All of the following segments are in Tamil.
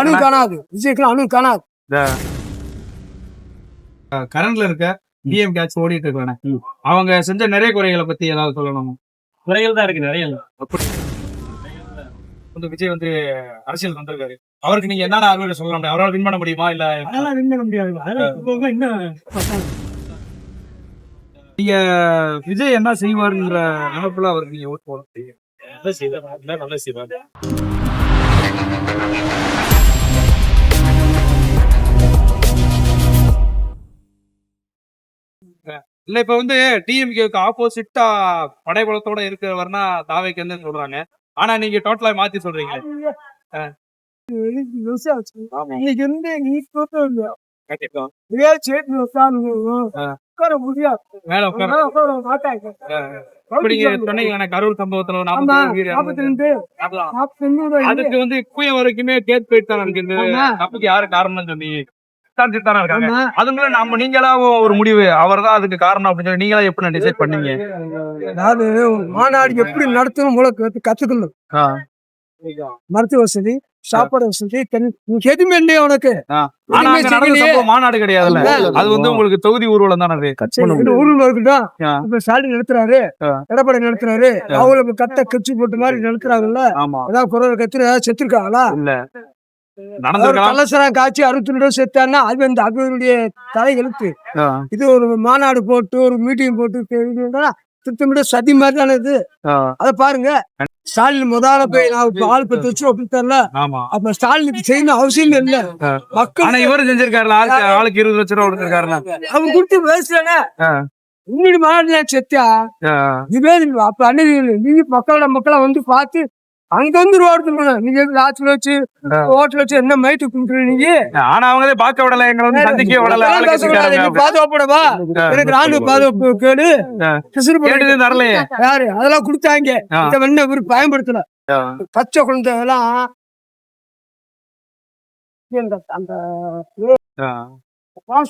அணு காணாது விஜய்க்கு அணு காணாது கரண்ட்ல இருக்க டிஎம் கேட்ச் ஓடிட்டு இருக்கானே. அவங்க செஞ்ச நிறைய குறைகளை பத்தி ஏதாவது சொல்லணும்? குறைகள் தான் இருக்கு நிறைய வந்து விஜய் வந்து அரசியல் வந்திருக்காரு. அவருக்கு நீங்க என்னென்ன அறிவுரை சொல்லலாம்? அவரால் வின் பண்ண முடியுமா? இல்ல அதெல்லாம் வின் பண்ண முடியாது. அதெல்லாம் இன்னும் நீங்க விஜய் என்ன செய்வாருன்ற நினைப்புல அவருக்கு நீங்க ஓட்டு போட முடியும். நல்ல செய்வாங்க நல்ல செய்வாங்க இல்ல இப்ப வந்து டிஎம்கேக்கு ஆப்போசிட்டா படைபலத்தோட இருக்கிறவர்னா தாவைக்கு வந்து சொல்றாங்க. ஆனா நீங்க டோட்டலா மாத்தி சொல்றீங்க. கரூர் சம்பவத்துல அதுக்கு வந்து இப்பய வரைக்குமே கேட் போயிட்டு தான் ஆமா. தப்புக்கு யாரு காரணம் சொன்னீங்க விசாரிச்சுட்டு தானே இருக்காங்க. ஆமா. அதுக்குள்ள நம்ம நீங்களா ஒரு முடிவு அவர் தான் அதுக்கு காரணம் அப்படின்னு சொல்லி நீங்களா எப்படி டிசைட் பண்ணீங்க? அதாவது மாநாடு எப்படி நடத்தணும் கத்து- கத்துக்கணும். மருத்துவ வசதி சாப்பாடு வசதி எதுவுமே இல்லையா உனக்கு. மாநாடு கிடையாதுல்ல? அது வந்து உங்களுக்கு தொகுதி ஊர்வலம் தானே இருக்கட்டும் ஆ. இப்ப ஸ்டாலின் நடத்துறாரு. எடப்பாடி நடத்துறாரு. அவங்களுக்கு கத்த கட்சி போட்ட மாதிரி நடத்துறாங்கல்ல. ஆமா. அதான் குரல் கத்துற செத்துருக்காங்களா? அவர் கள்ளசரம் காட்சி அறுபத்தி ரெண்டு செத்தான்னா அது வந்து அவருடைய தலை எழுத்து. இது ஒரு மாநாடு போட்டு ஒரு மீட்டிங் போட்டு திட்டமிட சதி மாதிரி தானே இது அதை பாருங்க. ஸ்டாலின் முதல்ல போய் நான் ஆள் பத்து வச்சு ஒப்பித்தரல அப்ப ஸ்டாலினுக்கு செய்யணும் அவசியம் இல்ல. மக்கள் இவரு செஞ்சிருக்காருல ஆளுக்கு இருபது லட்சம் ரூபா கொடுத்திருக்காருல. அவங்க கொடுத்து பேசுறானே. இன்னொரு மாநாடு செத்தியா இல்லை. அப்ப அன்னைக்கு நீங்க மக்களோட மக்களா வந்து பார்த்து அங்க வந்து ரோடு நீங்க லாட்சில வச்சு. ஹோட்டல் வச்சு என்ன மைட்டு கும்பிட்டு நீங்க ஆனா அவங்களே பார்க்க விடல எங்களை வந்து சந்திக்க விடல. பாதுகாப்படவா. எனக்கு ராணுவ பாதுகாப்பு கேடு கேட்டது தரலையே. யாரு? அதெல்லாம் கொடுத்தாங்க. இந்த வெண்ண இவர் பயன்படுத்தல. பச்சை குழந்தை எல்லாம் அந்த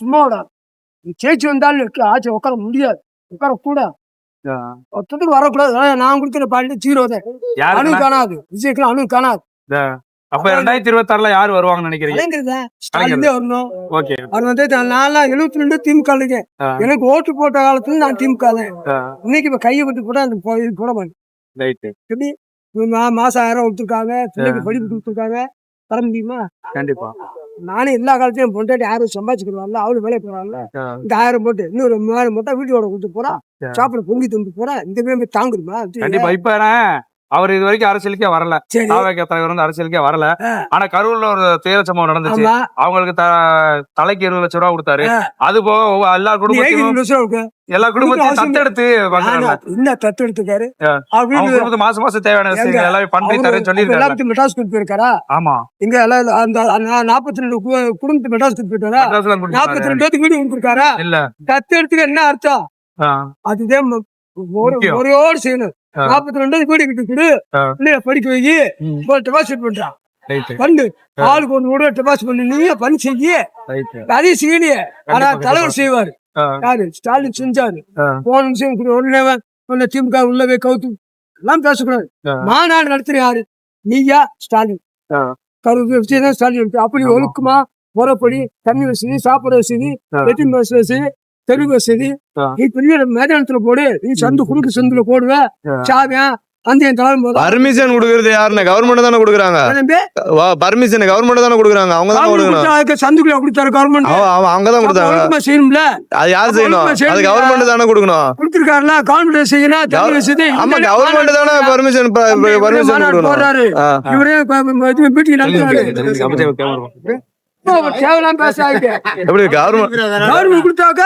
சும்மா ஜெயிச்சு வந்தாலும் ஆட்சி உட்கார முடியாது. உட்கார கூட ஆ. ஒருத்தருக்கு வரக்கூடாது. நான் கொடுக்குற பாட்டு ஜீரோ தான். அணு காணாது விஜய்க்கு அணு காணாது அப்ப ரெண்டாயிரத்தி இருபத்தி ஆறுல யாரு வருவாங்கன்னு நினைக்கிறீங்க? வரணும். ஓகே. அவர் வந்து நான்லாம் எழுபத்தி ரெண்டு திமுக. எனக்கு ஓட்டு போட்ட காலத்துல நான் திமுக. இன்னைக்கு இப்ப கையை விட்டு போட அந்த போட மாட்டேன். மாசம் ஆயிரம் கொடுத்துருக்காங்க. படிப்பு கொடுத்துருக்காங்க. தர முடியுமா? கண்டிப்பா. நானே எல்லா காலத்தையும் பொண்டாட்டி ஆயிரம் சம்பாதிச்சுக்கிறாங்கல்ல அவளு வேலைக்கு ஆ. இந்த ஆயிரம் போட்டு இன்னொரு மூவாயிரம் போட்டா வீட்டோட கொடுத்து போறா. சாப்பிட பொங்கி தந்து போறா இந்த பேர் தாங்குமா கண்டிப்பா இப்ப அவர் இது வரைக்கும் அரசியலுக்கே வரல. தாவக தலைவர் வந்து அரசியலுக்கே வரல. ஆனா கரூர்ல ஒரு துயர சம்பவம் நடந்துச்சு. அவங்களுக்கு தலைக்கு இருபது லட்சம் ரூபா கொடுத்தாரு. அது போக எல்லா குடும்பத்தையும் எல்லா குடும்பத்தையும் தத்தெடுத்து என்ன தத்து எடுத்துக்காரு? ஆ. அவர் அவங்க வீட்டுல குடும்பத்துக்கு மாசம் மாசம் தேவையான விஷயங்கள் எல்லாமே பண்ணி தரேன்னு சொல்லியிருக்காங்க. எல்லாத்தையும் மெட்ராஸ் கூட்டு போயிருக்காரா? ஆமா. இங்க எல்லாம் அந்த நாற்பத்தி ரெண்டு குடும்பத்தை மெட்ராஸ் கூட்டு போயிட்டாரா? நாற்பத்தி. ரெண்டு வீடு கொடுத்துருக்காரா? இல்ல. தத்து எடுத்துக்க என்ன அர்த்தம்? அதுதான் ம- ஒரு முக்கியம். ஒரையோடு செய்யணும். நாற்பத்தி ரெண்டு வீடு கிட்ட. பிள்ளைய படிக்க வை. ம். ஒரு டெபாசிட் பண்றான். பண்ணு. ஆளுக்கு ஒன்று கூட டெபாசிட் பண்ணி. நீயே பண்ணி செய்ய? அதையும் செய்யலையே. ஆனா தலைவர் செய்வாரு. யாரு? ஸ்டாலின் செஞ்சாரு. போன நிமிஷம் உடனே உன்னை திமுக உள்ளவே கவுத்து. எல்லாம் பேசக்கூடாது. மாநாடு நடத்துற யாரு? நீயா? ஸ்டாலின். தான் ஸ்டாலின். அப்படி. ஒழுக்குமா முறைப்படி தண்ணி வசதி சாப்பாடு வசதி பஸ் வசதி தெரு வசதி. நீ பெரிய மேதானத்துல போடு. நீ சந்து குறுக்கு சந்துல போடுவ. சாவியான் அந்த என் தலைமை. பர்மிஷன் கொடுக்கறது யாருன்னு கவர்மெண்ட் தானே கொடுக்குறாங்க. பர்மிஷன் கவர்மெண்ட் தானே கொடுக்குறாங்க. அவங்க தான் அதுக்கு சந்துக்குள்ள கொடுத்தாரு கவர்மெண்ட் அவ- அவ- அவங்க தான் கொடுத்தாங்க. செய்யணும்ல. அது யார் செய்யணும்? அது. கவர்மெண்ட் தானே கொடுக்கணும். கொடுத்திருக்காருல கவர்மெண்ட் செய்யணும். ஆமா கவர்மெண்ட் தானே பர்மிஷன் பர்மிஷன் கொடுக்கணும். இவரே மீட்டிங் நடத்துறாரு. எப்படி கவர்மெண்ட் கவர்மெண்ட் கொடுத்தாக்க.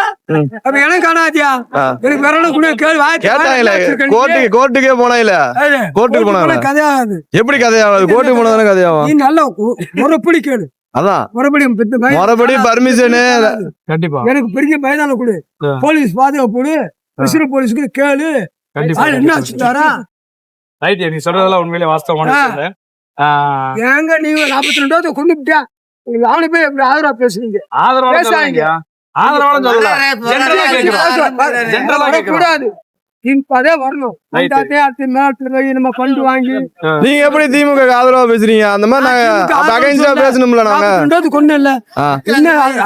அப்ப எனக்கு காணாதியா. எனக்கு வேற கூட கேள்வி கேட்டாங்களே. கோர்ட்டுக்கு கோர்ட்டுக்கே போனா இல்ல? ஏய், கோர்ட்டுக்கு போனாங்க போனா கதையாகாது. எப்படி கதையாகும் கோர்ட்டுக்கு போனா தானே கதையாகும்? நீ நல்ல கு- முறைப்படி கேளு. அதான். முறைப்படி பெத்த மை- மறுபடி பர்மிஷனு கண்டிப்பா. எனக்கு பெரிய மைதானம் கொடு. போலீஸ் பாதுகாப்பு கொடு. விசிறு போலீஸ்க்கு கேளு. என்ன வச்சுட்டாரா ரைட் நீ சொல்றதெல்லாம் உண்மையிலே வாஸ்தவமான ஏங்க நீங்க நாற்பத்தி ரெண்டாவது அவனை போய் எப்படி ஆதரவா பேசுறீங்க? ஆதரவால பேசாதீங்க. கூடாது இப்பதே வரணும். நம்ம ஃபண்ட் வாங்கி நீங்க எப்படி திமுக ஆதரவா பேசுறீங்க? அந்த மாதிரி நாங்க ஆதரவு அகைன்ஸ்டா பேசணும்ல நாங்க? கொண்டு இல்ல ஆ. என்ன அது-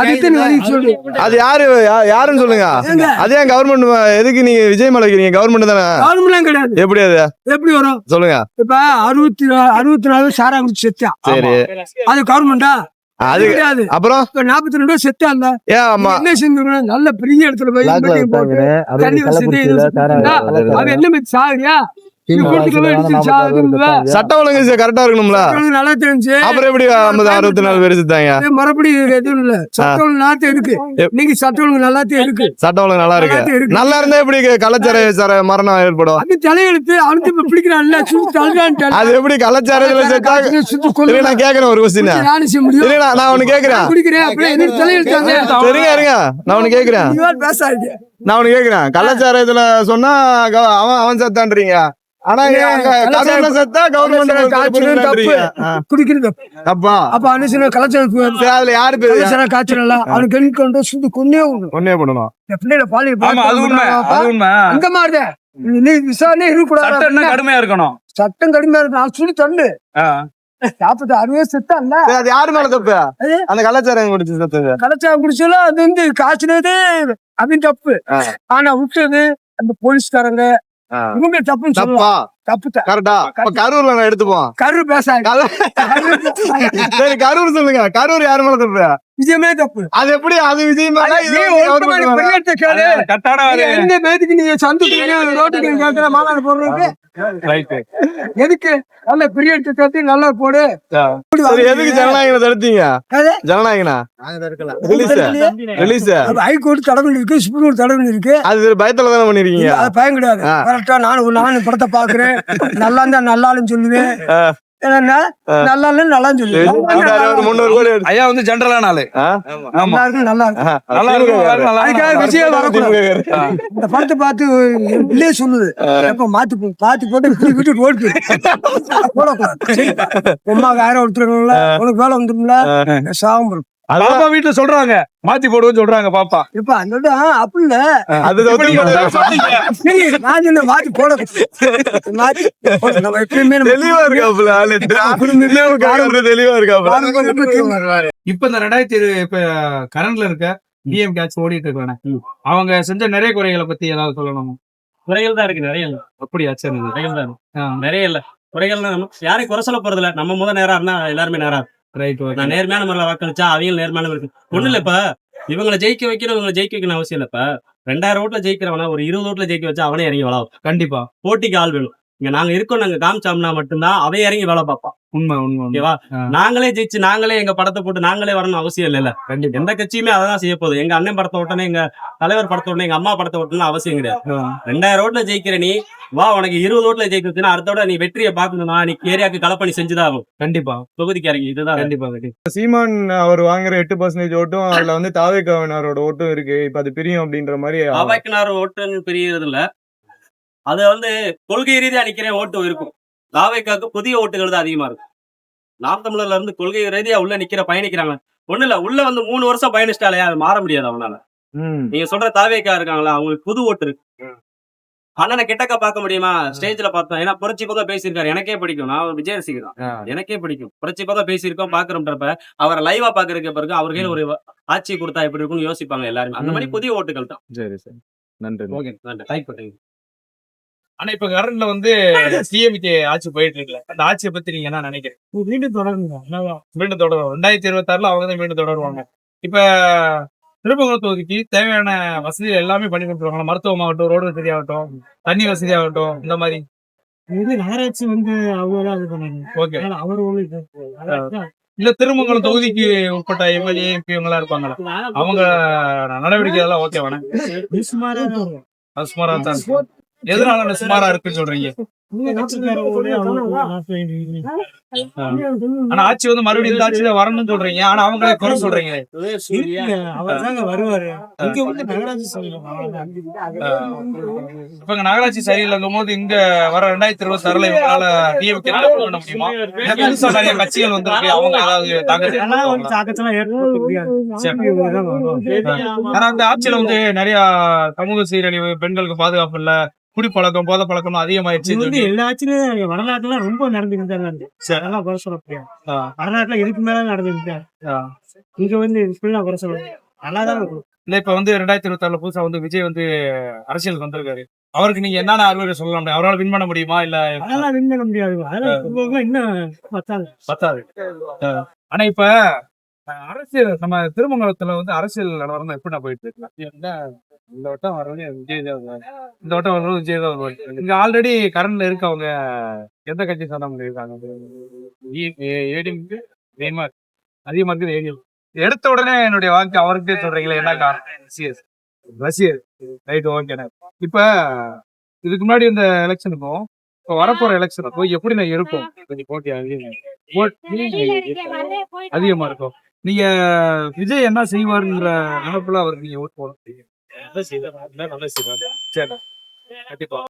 அது யாரு யாருன்னு சொல்லுங்க? அது கவர்மெண்ட் எதுக்கு நீங்க விஜய் மேல வைக்கிறீங்க? கவர்மெண்ட் தானே? கவர்மெண்ட்லாம் கிடையாது. எப்படி அது? எப்படி வரும்? சொல்லுங்க. இப்ப அறுபத்தி அறுபத்தி நாலு சாரா குடிச்சு செத்தான் சரி அது கவர்மெண்டா அது கிடையாது அப்புறம்? நாற்பத்தி ரெண்டு செத்தா ஆமா. என்ன செஞ்சிருக்கணும் நல்ல பெரிய இடத்துல போய் தண்ணி வசதி என்ன மாதிரி சாகுறியா? இது கொடுத்துக்கவே எடுத்து சாகுதுல்ல சட்ட ஒழுங்கு கரெக்டா இருக்கணும்ல? நல்லா தெரிஞ்சு. அப்புறம் எப்படி ஐம்பது அறுபத்தி நாலு பேர் செத்தாங்க மறுபடியும் எதுவும் இல்ல. சட்ட ஒழுங்கு இருக்கு நீங்க சட்ட ஒழுங்கு நல்லாத்தே இருக்கு சட்ட ஒழுங்கு நல்லா இருக்கு. நல்லா இருந்தா எப்படி கலாச்சார சார மரணம் ஏற்படும்? அது தலையெழுத்து அவனுக்கு இப்ப பிடிக்கிறான்ல சுத்தி தள்ளுறான்ட்டு அது எப்படி கலாச்சாரத்துல செத்தா. நான் கேக்குறேன் ஒரு கொஸ்டின் நான் ஒண்ணு கேக்குறேன். சரிங்க இருங்க நான் ஒண்ணு கேக்குறேன். நான் ஒண்ணு கேக்குறேன். கலாச்சாரத்துல சொன்னா அவன் அவன் செத்தான்றீங்க. ஆனா செத்தா தப்பு. கவர்மெண்ட் குடிக்கிறது தப்பு. அப்பா அப்ப அனுசன கலாச்சாரம் சரி அதுல யாரு பேரு? கலாச்சாரம் காய்ச்சல அவனுக்கு கண் கொண்டு சுத்தி கொன்னே விடணும். ஒன்னே பண்ணணும் என் பிள்ளைல பாலி ஆமா அது உண்மை அது உண்மை. அங்க மாறுதே. நீ விசாரணை இருக்கக்கூடாது. சட்டம் கடுமையா இருக்கணும். சட்டம் கடுமையா இருக்கு நான் சுடி தள்ளு ஆ. நாற்பத்தி அறுபது செத்தா இல்ல. அது யாரு மேல தப்பு? அந்த கலாச்சாரம் குடிச்சு செத்தது கலாச்சாரம் குடிச்சாலும் அது வந்து காய்ச்சினது அது தப்பு. ஆனா விட்டது அந்த போலீஸ்காரங்க ஆ. இவங்க தப்புன்னு சொல்லலாம் தப்பா கரெக்டா. அப்ப கரூர்ல நான் எடுத்துப்போம். கரு பேசாங்க சரி கரூர் சொல்லுங்க. கரூர் யாரு மேல தப்பு? விஜயமே தப்பு. அது எப்படி? அது விஜய் எந்த மேதுக்கு நீ சந்துக்கு ரோட்டுக்கு கேட்கிற மாநாடு ரைட்டு எதுக்கு? நல்ல போடு. எதுக்கு ஜனநாயகனை தடுத்தீங்க? ஜனநாயகனா? ரிலீஸ் ஹைகோர்ட் தடை பண்ணி இருக்கு சுப்ரீம் கோர்ட் தடை பண்ணி இருக்கு அது பயத்துல தானே பண்ணிருக்கீங்க? அது பயம் கிடையாது. கரெக்டா நானும் நானும் படத்தை பாக்குறேன் நல்லா இருந்தா நல்லாலும் சொல்லுவேன். என்னன்னா நல்லா நல்லா சொல்லுவேன். ஐயா வந்து ஜென்ரலான ஆளு. நல்லா இருக்கு நல்லா இருக்கு நல்லா இருக்கும் அதுக்காக இருக்கும். வரக்கூடாது. ஆ. இந்த படத்தை பார்த்து பிள்ளையே சொல்லுது எப்ப மாத்தி பாத்து போட்டு இப்படி விட்டு ஓடி. போயிரு போடக்கூடாது. உமாக்கு ஆயிரம் ஒருத்தருங்கள உனக்கு வேலை வந்துரும்ல. சாகம் வரும். பாப்பா வீட்டுல சொல்றாங்க. மாத்தி போடுவோம்னு சொல்றாங்க பாப்பா. இப்ப அந்த அப்படி இல்ல. அது நான் மாத்தி போட மாத்தி. நம்ம எப்பயுமே தெளிவா இருக்காப்புல தெளிவா இருக்காப்புல. இப்ப இந்த ரெண்டாயிரத்தி இரு இப்ப கரண்ட்ல இருக்க டிஎம் கேட்ச் ஓடிட்டு இருக்கானே. அவங்க செஞ்ச நிறைய குறைகளை பத்தி ஏதாவது சொல்லணும்? குறைகள் தான் இருக்கு நிறைய இல்ல. அப்படியா? சரி. குறைகள் தான் இருக்கு. நிறைய இல்ல. குறைகள்னா நம்ம யாரையும் குறை சொல்ல போறது இல்ல நம்ம முத நேரம் இருந்தா எல்லாருமே நேரம் ரைட் நான் நேர்மையான முறையில வாக்களிச்சா அவங்க நேர்மையான இருக்கு. ஒண்ணு இல்ல இப்ப. இவங்களை ஜெயிக்க வைக்கணும் இவங்களை ஜெயிக்க வைக்கணும் அவசியம் இல்ல இப்ப. ரெண்டாயிரம் ஓட்டுல ஜெயிக்கிறவனா ஒரு இருபது ஓட்டுல ஜெயிக்க வச்சா அவனே இறங்கி பார்ப்பான். கண்டிப்பா. போட்டிக்கு ஆள் வேணும். இங்க நாங்க இருக்கோம் நாங்க காமிச்சோம்னா மட்டும்தான் அவன் இறங்கி வேலை பார்ப்பான். உண்மை உண்மை. ஓகேவா. நாங்களே ஜெயிச்சு நாங்களே எங்க படத்தை போட்டு நாங்களே வரணும் அவசியம் இல்லைல்ல. கண்டிப்பா. எந்த கட்சியுமே அதான் செய்ய போகுது. எங்க அண்ணன் படத்தை ஓட்டணும் எங்க தலைவர் படத்தை ஓட்டணும் எங்க அம்மா படத்தை ஓட்டணும் அவசியம் கிடையாது. ரெண்டாயிரம் ஓட்டுல ஜெயிக்கிற நீ வா உனக்கு இருபது ஓட்டுல ஜெயிக்கிறதுனா அடுத்தோட நீ வெற்றியை பார்க்கணும்னா நீ ஏரியாவுக்கு களப்பணி செஞ்சுதான் ஆகும். கண்டிப்பா. தொகுதிக்கு இறங்கி இதுதான். கண்டிப்பா கண்டிப்பா. சீமான் அவர் வாங்குற எட்டு பர்சன்டேஜ் ஓட்டும் அதுல வந்து தாவேக்காவினரோட ஓட்டும் இருக்கு. இப்ப அது பிரியும் அப்படின்ற மாதிரி தாவைக்கினார் ஓட்டுன்னு பிரியறது இல்ல அது வந்து கொள்கை ரீதியா நிக்கிற ஓட்டு இருக்கும். தாவைக்காக்கு புதிய ஓட்டுகள் தான் அதிகமா இருக்கும். நாம் தமிழர்ல இருந்து கொள்கை ரீதியா உள்ள நிக்கிற பயணிக்கிறாங்க. ஒண்ணு இல்ல உள்ள வந்து மூணு வருஷம் பயணிச்சிட்டாலே அது மாற முடியாது அவனால. ம். நீங்க சொல்ற தாவேக்கா இருக்காங்களா அவங்களுக்கு புது ஓட்டு இருக்கு. அண்ணனை கிட்டக்க பார்க்க முடியுமா? ஸ்டேஜ்ல பார்த்தோம். ஏன்னா புரட்சி பக்கம் பேசியிருக்காரு. எனக்கே பிடிக்கும். நான் விஜய் ரசிகர் எனக்கே பிடிக்கும். புரட்சி பக்கம் பேசியிருக்கோம் பாக்குறோம்ன்றப்ப அவரை லைவா பாக்குறதுக்கு பிறகு அவர் கையில ஒரு ஆட்சி கொடுத்தா எப்படி இருக்கும்னு யோசிப்பாங்க எல்லாருமே. அந்த மாதிரி. புதிய ஓட்டுகள் தான். சரி சரி. நன்றி ஓகே நன்றி. ஆனா இப்ப கரண்ட்ல வந்து சிஎம்கே ஆட்சி போயிட்டு இருக்குல்ல அந்த ஆட்சியை பத்தி நீங்க என்ன நினைக்கிறீங்க? மீண்டும் தொடருங்க. மீண்டும் தொடரும் ரெண்டாயிரத்தி இருபத்தி ஆறுல அவங்க தான் மீண்டும் தொடருவாங்க. இப்ப திருப்பங்குளம் தொகுதிக்கு தேவையான வசதிகள் எல்லாமே பண்ணி கொடுத்துருவாங்க மருத்துவமாகட்டும் ரோடு வசதி ஆகட்டும் தண்ணி வசதி ஆகட்டும் இந்த மாதிரி. இது நகராட்சி வந்து அவங்க இது பண்ணாங்க ஓகே. அவர் இல்ல திருமங்கலம் தொகுதிக்கு உட்பட்ட எம்எல்ஏ எம்பி இவங்களா இருப்பாங்களா அவங்க நடவடிக்கை எல்லாம் ஓகே வேணா சுமாரா தான். எதனால சுமாரா இருக்குன்னு சொல்றீங்க? ஆனா ஆட்சி வந்து மறுபடியும் இந்த ஆட்சியில வரணும்னு சொல்றீங்க. ஆனா அவங்களே குறை சொல்றீங்க. வருவாரு. இங்க வந்து நகராட்சி இப்ப நகராட்சி சரியில்லைங்கும் போது இங்க வர ரெண்டாயிரத்தி இருபத்தி ஆறுல இவங்களால டிஎம்கே பண்ண முடியுமா? புதுசா நிறைய கட்சிகள் வந்திருக்கு. அவங்க ஏதாவது தாக்கத்தை ஆனா அந்த ஆட்சியில வந்து நிறைய சமூக சீரழிவு பெண்களுக்கு பாதுகாப்பு இல்ல குடிப்பழக்கம் போதை பழக்கம் அதிகமாயிருச்சு இது வந்து எல்லா ஆட்சியிலும் வடநாட்டுல ரொம்ப நடந்துக்கிட்டு தான் இருக்கு. சரி. அதெல்லாம் குறை சொல்ல முடியாது ஆ. வடநாட்டுல இதுக்கு மேல நடந்துக்கிட்டு. இங்க வந்து ஃபுல்லா குறை சொல்ல நல்லா தான் இருக்கும். இல்ல இப்ப வந்து ரெண்டாயிரத்தி இருபத்தி ஆறுல புதுசா வந்து விஜய் வந்து அரசியலுக்கு வந்திருக்காரு. அவருக்கு நீங்க என்னென்ன அறிவுரை சொல்லலாம் அவரால் வின் பண்ண முடியுமா? இல்ல அதெல்லாம் வின் பண்ண முடியாது. அதெல்லாம் இன்னும் பத்தாது. பத்தாது. ஆனா இப்ப அரசியல் நம்ம திருமங்கலத்துல வந்து அரசியல் நிலவரம் எப்படி நான் போயிட்டு இருக்கு என்ன இந்த வட்டம் வரவங்க விஜய் தான் வருவாரு. இந்த வட்டம் வரவங்க விஜய் தான் வருவாரு இங்க ஆல்ரெடி கரண்ட்ல இருக்கவங்க எந்த கட்சி சார்ந்தவங்க இருக்காங்க? ஏடிஎம்க்கு அதிகமா அதிகமா இருக்குது ஏடிஎம். எடுத்த உடனே என்னுடைய வாக்கு அவருக்கே சொல்றீங்களே என்ன காரணம்? ரசிகர். ரசிகர். ரைட் ஓகேண்ணே இப்ப இதுக்கு முன்னாடி இந்த எலெக்ஷனுக்கும் இப்போ வரப்போற எலெக்ஷனுக்கும் எப்படி நான் இருக்கும் கொஞ்சம் போட்டி அதிகம் அதிகமா இருக்கும். நீங்க விஜய் என்ன செய்வாருங்கிற நினைப்புல அவருக்கு நீங்க ஓட்டு போட நல்ல செய்வார் நல்ல செய்வார் சரி. கண்டிப்பா.